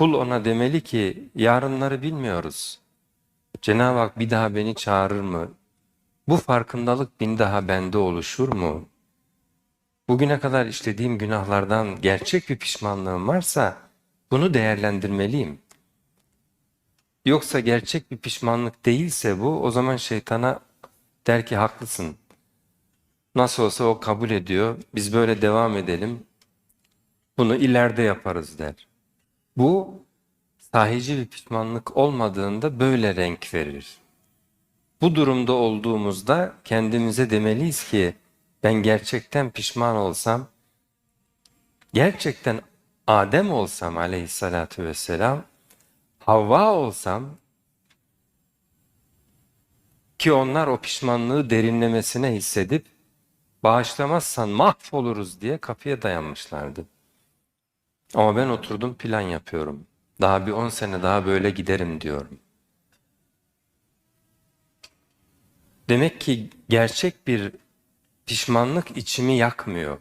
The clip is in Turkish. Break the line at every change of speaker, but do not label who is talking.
Kul ona demeli ki yarınları bilmiyoruz. Cenab-ı Hak bir daha beni çağırır mı? Bu farkındalık bin daha bende oluşur mu? Bugüne kadar işlediğim günahlardan gerçek bir pişmanlığım varsa bunu değerlendirmeliyim. Yoksa gerçek bir pişmanlık değilse bu o zaman şeytana der ki haklısın. Nasıl olsa o kabul ediyor. Biz böyle devam edelim. Bunu ileride yaparız der. Bu sahici bir pişmanlık olmadığında böyle renk verir. Bu durumda olduğumuzda kendimize demeliyiz ki ben gerçekten pişman olsam, gerçekten Adem olsam aleyhissalatü vesselam, Havva olsam ki onlar o pişmanlığı derinlemesine hissedip bağışlamazsan mahvoluruz diye kapıya dayanmışlardı. Ama ben oturdum plan yapıyorum. Daha bir on sene daha böyle giderim diyorum. Demek ki gerçek bir pişmanlık içimi yakmıyor.